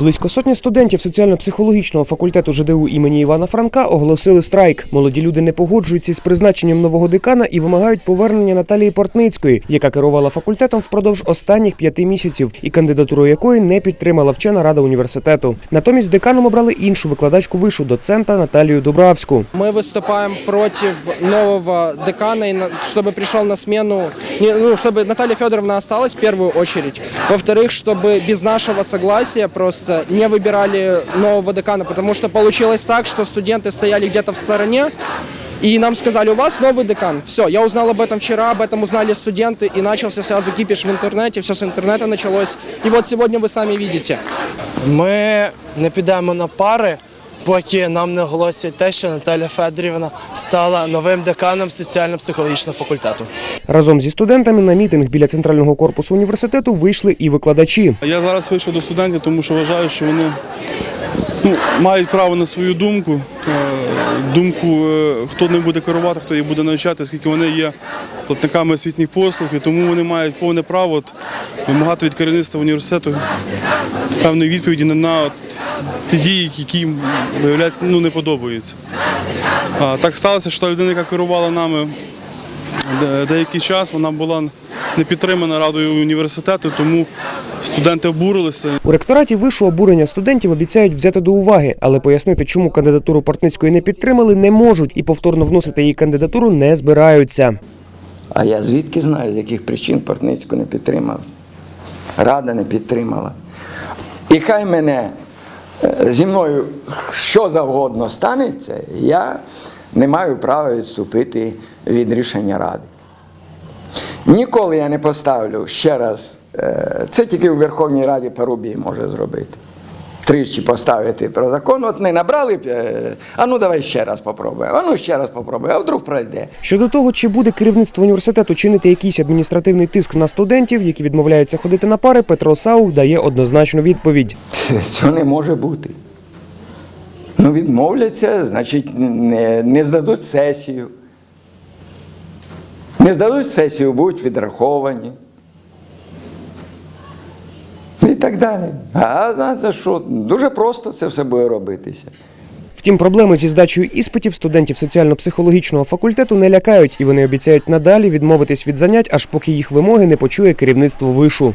Близько сотні студентів соціально-психологічного факультету ЖДУ імені Івана Франка оголосили страйк. Молоді люди не погоджуються з призначенням нового декана і вимагають повернення Наталії Портницької, яка керувала факультетом впродовж останніх п'яти місяців, і кандидатуру якої не підтримала вчена рада університету. Натомість деканом обрали іншу викладачку вишу доцента Наталію Дубравську. Мы выступаем против нового декана, и на- чтобы пришел на смену, не, ну, чтобы Наталья Федоровна осталась в первую очередь. Во-вторых, чтобы без нашего согласия просто не выбирали нового декана, потому что получилось так, что студенты стояли где-то в стороне, и нам сказали, у вас новый декан. Все, я узнал об этом вчера, об этом узнали студенты, и начался сразу кипиш в интернете, все с интернета началось. И вот сегодня вы сами видите. Ми не підемо на пари, поки нам не оголосять те, що Наталя Федорівна стала новим деканом соціально-психологічного факультету. Разом зі студентами на мітинг біля центрального корпусу університету вийшли і викладачі. Я зараз вийшов до студентів, тому що вважаю, що вони ну, мають право на свою думку. Е, Думку, е, хто не буде керувати, хто їх буде навчати, оскільки вони є платниками освітніх послуг, і тому вони мають повне право от, вимагати від керівництва університету певної відповіді на, на от, ті дії, які виявляють, ну, не подобаються. А, так сталося, що людина, яка керувала нами деякий час, вона була не підтримана радою університету, тому студенти обурилися. У ректораті вишу обурення студентів обіцяють взяти до уваги, але пояснити, чому кандидатуру Портницької не підтримали, не можуть і повторно вносити її кандидатуру не збираються. А я звідки знаю, з яких причин Портницьку не підтримав. Рада не підтримала. І хай мене е, зі мною що завгодно станеться, я не маю права відступити від рішення ради. Ніколи я не поставлю ще раз, е, це тільки у Верховній Раді Парубій може зробити. Тричі поставити про закон, от не набрали, б, е, а ну давай ще раз попробуємо, а ну ще раз попробуємо, а вдруг пройде. Щодо того, чи буде керівництво університету чинити якийсь адміністративний тиск на студентів, які відмовляються ходити на пари, Петро Саух дає однозначну відповідь. Цього не може бути. Ну, відмовляться, значить, не, не здадуть сесію. Не здадуть сесію, будуть відраховані. І так далі. А знаєте що, дуже просто це все буде робитися. Втім, проблеми зі здачею іспитів студентів соціально-психологічного факультету не лякають, і вони обіцяють надалі відмовитись від занять, аж поки їх вимоги не почує керівництво вишу.